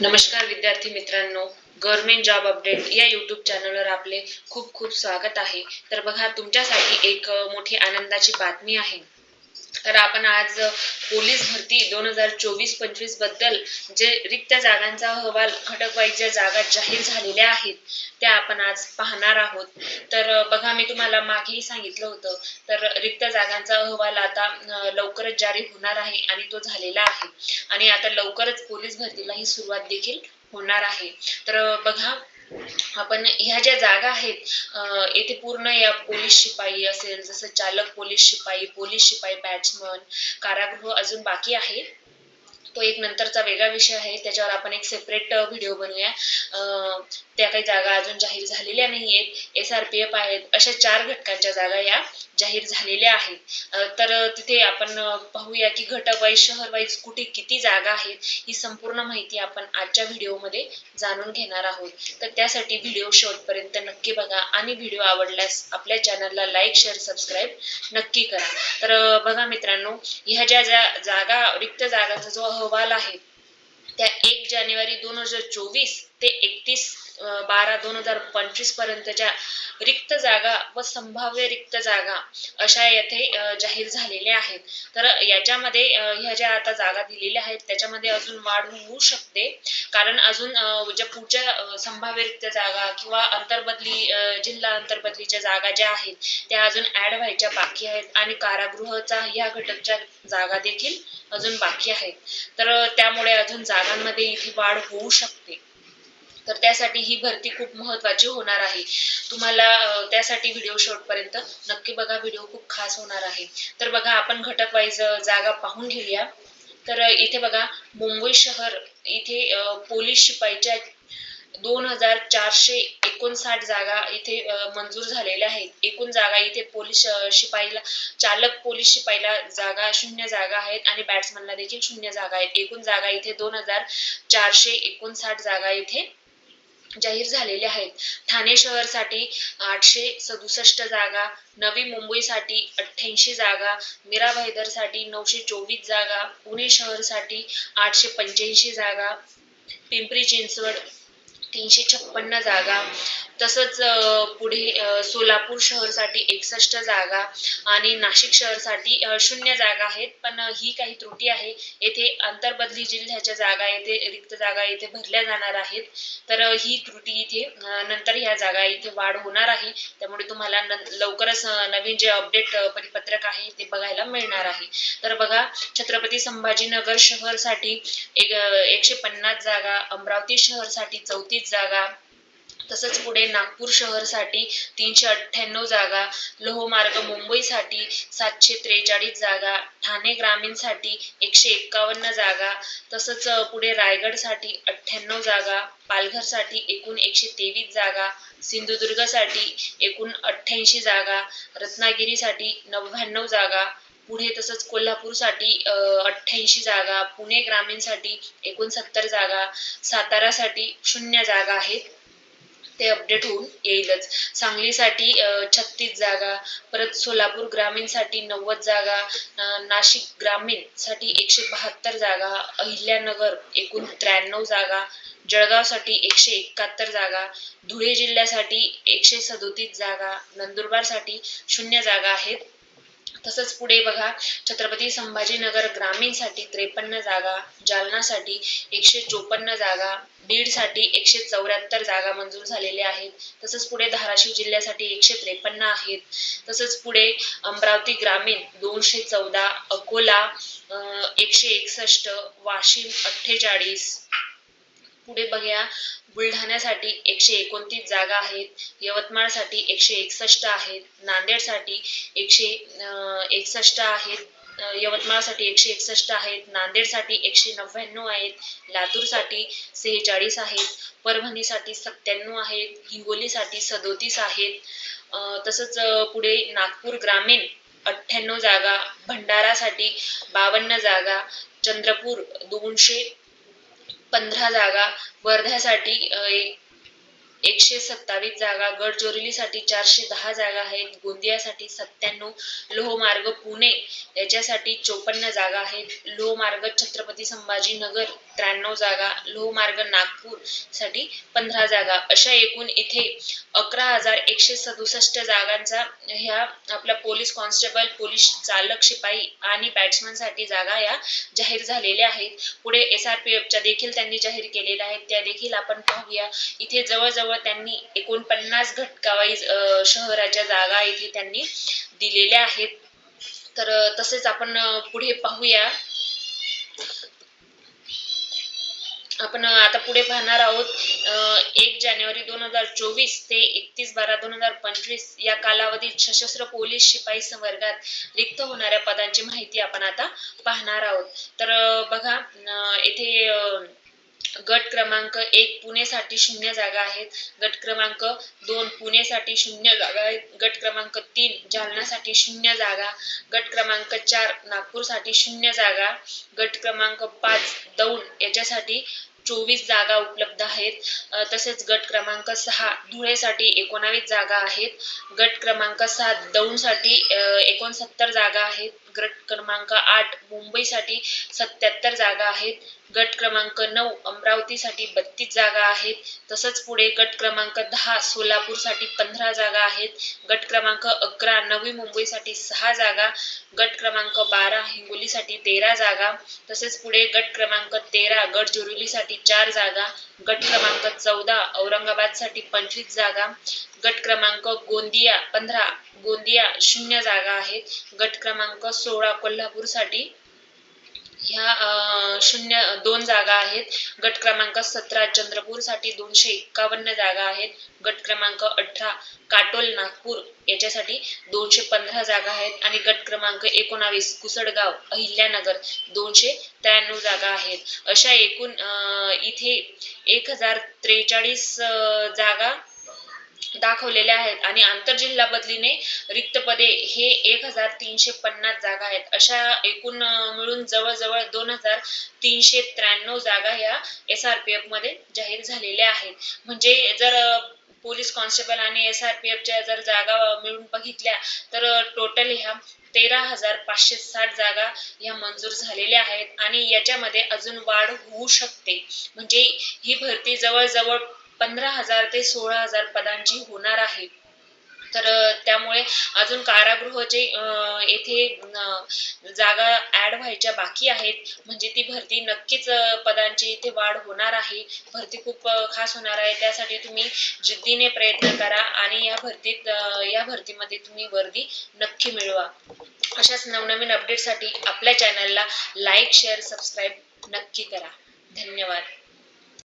नमस्कार विद्यार्थी मित्रांनो गव्हर्नमेंट जॉब अपडेट या यूट्यूब चॅनलवर आपले खूप खूप स्वागत आहे. तर बघा तुमच्यासाठी एक मोठी आनंदाची बातमी आहे. तर आपण आज पोलीस भरती दोन हजार चोवीस पंचवीसबद्दल जे रिक्त जागांचा अहवाल घटकवाईज ज्या जागा जाहीर झालेल्या आहेत त्या आपण आज पाहणार आहोत. तर बघा मी तुम्हाला मागेही सांगितलं होतं. तर रिक्त जागांचा अहवाल आता लवकरच जारी होणार आहे आणि तो झालेला आहे. आणि आता लवकरच पोलीस भरतीलाही सुरुवात देखील होणार आहे. तर बघा आपण ह्या ज्या जागा आहेत येथे पूर्ण या पोलीस शिपाई असेल जसं चालक पोलीस शिपाई पोलीस शिपाई बॅट्समन कारागृह अजून बाकी आहे? तो एक नंतरचा वेगळा विषय आहे त्याच्यावर आपण एक सेपरेट व्हिडिओ बनवूया. त्या काही जागा अजून जाहीर झालेल्या नाही आहेत. एस आर पी एफ आहेत. अशा चार घटकांच्या जागा या जाहीर झालेल्या आहेत. तर तिथे आपण पाहूया की घटक वाईज शहर वाईज कुठे किती जागा आहेत ही संपूर्ण माहिती आपण आजच्या व्हिडिओमध्ये जाणून घेणार आहोत. तर त्यासाठी व्हिडिओ शेवटपर्यंत नक्की बघा आणि व्हिडिओ आवडल्यास आपल्या चॅनलला लाईक शेअर सबस्क्राईब नक्की करा. तर बघा मित्रांनो ह्या ज्या ज्या जागा रिक्त जागांचा जो अहवाल आहे. त्या एक जानेवारी दोन हजार चोवीस ते एकतीस बारा दोन हजार पंचवीस पर्यंतच्या रिक्त जागा व संभाव्य रिक्त जागा अशा येथे जाहीर झालेल्या आहेत. तर याच्यामध्ये ह्या ज्या आता जागा दिलेल्या आहेत त्याच्यामध्ये अजून वाढ होऊ शकते. कारण अजून ज्या पुढच्या संभाव्य रिक्त जागा किंवा अंतरबदली जिल्हा अंतरबदलीच्या जागा ज्या आहेत त्या अजून ऍड व्हायच्या बाकी आहेत आणि कारागृहचा ह्या घटकच्या जागा देखील अजून बाकी आहेत. तर त्यामुळे अजून जागांमध्ये इथे वाढ होऊ शकते. तर त्यासाठी ही भरती खूप महत्वाची होणार आहे. तुम्हाला त्यासाठी व्हिडिओ शेवटपर्यंत नक्की बघा व्हिडिओ खूप खास होणार आहे. तर बघा आपण घटक वाईज जागा पाहून घेऊया. तर इथे बघा मुंबई शहर इथे पोलीस शिपाईच्या दोन हजार चारशे एकोणसाठ जागा इथे मंजूर झालेल्या आहेत. एकूण जागा इथे पोलीस शिपाईला चालक पोलीस शिपाईला जागा शून्य जागा आहेत आणि बॅट्समनला देखील शून्य जागा आहेत. एकूण जागा इथे दोन हजार चारशे एकोणसाठ जागा इथे जाहीर झालेले आहेत. ठाणे शहरसाठी आठशे सदुसष्ट जागा नवी मुंबईसाठी अठ्ठ्याऐंशी जागा मीरा भाईदरसाठी नऊशे चोवीस जागा पुणे शहरसाठी आठशे पंच्याऐंशी जागा पिंपरी चिंचवड तीनशे छप्पन्न जागा तसंच पुढे सोलापूर शहरसाठी एकसष्ट जागा आणि नाशिक शहरसाठी शून्य जागा आहेत. पण ही काही त्रुटी आहे. येथे अंतर्बदली जिल्ह्याच्या जागा येथे रिक्त जागा येथे भरल्या जाणार आहेत. तर ही त्रुटी इथे नंतर ह्या जागा इथे वाढ होणार आहे. त्यामुळे तुम्हाला लवकरच नवीन जे अपडेट परिपत्रक आहे ते बघायला मिळणार आहे. तर बघा छत्रपती संभाजीनगर शहरसाठी एक एकशे पन्नास जागा अमरावती शहरसाठी चौतीस जागा तसंच पुढे नागपूर शहरसाठी तीनशे अठ्ठ्याण्णव जागा लोहमार्ग मुंबईसाठी सातशे त्रेचाळीस जागा ठाणे ग्रामीणसाठी एकशे एक्कावन्न जागा तसंच पुढे रायगडसाठी अठ्ठ्याण्णव जागा पालघरसाठी एकूण एकशे तेवीस जागा सिंधुदुर्गसाठी एकूण अठ्ठ्याऐंशी जागा रत्नागिरीसाठी नव्याण्णव जागा पुढे तसंच कोल्हापूरसाठी अठ्ठ्याऐंशी जागा पुणे ग्रामीणसाठी एकोणसत्तर जागा सातारासाठी शून्य जागा आहेत. ते अपडेट होऊन येईलच. सांगलीसाठी छत्तीस जागा परत सोलापूर ग्रामीणसाठी नव्वद जागा नाशिक ग्रामीणसाठी एकशे बहात्तर जागा अहिल्यानगर एकूण त्र्याण्णव जागा जळगावसाठी एकशे एकाहत्तर जागा धुळे जिल्ह्यासाठी एकशे सदोतीस जागा नंदुरबारसाठी शून्य जागा आहेत. तसंच पुढे बघा छत्रपती संभाजीनगर ग्रामीणसाठी त्रेपन्न जागा जालनासाठी एकशे चोपन्न जागा बीडसाठी एकशे चौऱ्याहत्तर जागा मंजूर झालेल्या आहेत. तसंच पुढे धाराशिव जिल्ह्यासाठी एकशे त्रेपन्न आहेत. तसंच पुढे अमरावती ग्रामीण दोनशे चौदा अकोला अं, एकशे एकसष्ट वाशिम अठ्ठेचाळीस पुढे बघूया. बुलढाण्यासाठी एकशे एकोणतीस जागा आहेत. यवतमाळसाठी एकशे एकसष्ट आहेत. नांदेडसाठी एकशे एकसष्ट आहेत. यवतमाळसाठी एकशे एकसष्ट आहेत. नांदेडसाठी एकशे नव्याण्णव आहेत. लातूरसाठी सेहेचाळीस आहेत. परभणीसाठी सत्त्याण्णव आहेत. हिंगोलीसाठी सदोतीस आहेत. तसंच पुढे नागपूर ग्रामीण अठ्ठ्याण्णव जागा. भंडारासाठी बावन्न जागा. चंद्रपूर दोनशे पंधरा जागा वर्ध्यासाठी एकशे सत्तावीस जागा गडचिरोलीसाठी चारशे दहा जागा आहेत गोंदियासाठी सत्त्याण्णव लोहमार्ग पुणे याच्यासाठी चोपन्न जागा आहेत. लोहमार्ग छत्रपती संभाजीनगर त्र्याण्णव जागा लोहमार्ग नागपूरसाठी पंधरा जागा. अशा एकूण इथे अकरा हजार एकशे सदुसष्ट जागांचा ह्या आपल्या पोलीस कॉन्स्टेबल पोलीस चालक शिपाई आणि बॅट्समनसाठी जागा या जाहीर झालेल्या आहेत. पुढे एस आर पी एफच्या देखील त्यांनी जाहीर केलेल्या आहेत. त्या देखील आपण पाहूया. इथे जवळजवळ जवळ त्यांनी एकोणपन्नास घटकावाईज शहराच्या जागा इथे त्यांनी दिलेल्या आहेत. तर तसेच आपण पुढे पाहूया. आपण आता पुढे पाहणार आहोत एक जानेवारी दोन हजार चोवीस ते एकतीस बारा दोन हजार पंचवीस या कालावधीत सशस्त्र पोलीस शिपाई संवर्गात रिक्त होणाऱ्या पदांची माहिती आपण आता पाहणार आहोत. तर बघा येथे गट क्रमांक एक पुणेसाठी शून्य जागा आहेत. गट क्रमांक दोन पुणेसाठी शून्य जागा आहेत. गट क्रमांक तीन जालनासाठी शून्य जागा. गट क्रमांक चार नागपूरसाठी शून्य जागा. गट क्रमांक पाच दौंड याच्यासाठी चोवीस जागा उपलब्ध आहेत. तसेच गट क्रमांक सहा धुळेसाठी एकोणावीस जागा आहेत. गट क्रमांक सात दौंडसाठी एकोणसत्तर जागा आहेत. गट क्रमांक आठ मुंबईसाठी सत्याहत्तर जागा आहेत. गट क्रमांक नऊ अमरावतीसाठी बत्तीस जागा आहेत. तसंच पुढे गट क्रमांक दहा सोलापूरसाठी पंधरा जागा आहेत. गट क्रमांक अकरा नवी मुंबईसाठी सहा जागा. गट क्रमांक बारा हिंगोलीसाठी तेरा जागा. तसेच पुढे गट क्रमांक तेरा गडचिरोलीसाठी चार जागा. गट क्रमांक चौदा औरंगाबादसाठी पंचवीस जागा. गट क्रमांक गोंदिया पंधरा गोंदिया शून्य जागा आहेत. गट क्रमांक सोळा कोल्हापूरसाठी ह्या शून्य दोन जागा आहेत. गट क्रमांक सतरा चंद्रपूरसाठी दोनशे एक्कावन्न जागा आहेत. गट क्रमांक अठरा काटोल नागपूर याच्यासाठी दोनशे पंधरा जागा आहेत. आणि गट क्रमांक एकोणावीस कुसडगाव अहिल्यानगर दोनशे त्र्याण्णव जागा आहेत. अशा एकूण इथे एक हजार त्रेचाळीस जागा दाखवलेले आहेत आणि आंतरजिल्हा बदलीने रिक्त पदे हे एक हजार तीनशे पन्नास जागा आहेत. अशा एकूण मिळून जवळजवळ दोन हजार तीनशे त्र्याण्णव जागा ह्या एस आर पी एफमध्ये जाहीर झालेल्या आहेत. म्हणजे जर पोलीस कॉन्स्टेबल आणि एस आर पी एफच्या जर जागा मिळून बघितल्या तर टोटल ह्या तेरा हजार पाचशे साठ जागा ह्या मंजूर झालेल्या आहेत आणि याच्यामध्ये अजून वाढ होऊ शकते. म्हणजे ही भरती जवळजवळ पंधरा हजार ते सोळा हजार पदांची होणार आहे. तर त्यामुळे अजून कारागृह जे येथे जागा ऍड व्हायच्या बाकी आहेत म्हणजे ती भरती नक्कीच पदांची इथे वाढ होणार आहे. भरती खूप खास होणार आहे. त्यासाठी तुम्ही जिद्दीने प्रयत्न करा आणि या भरतीत या भरतीमध्ये तुम्ही वर्दी नक्की मिळवा. अशाच नवनवीन अपडेटसाठी आपल्या चॅनलला लाईक शेअर सबस्क्राईब नक्की करा. धन्यवाद.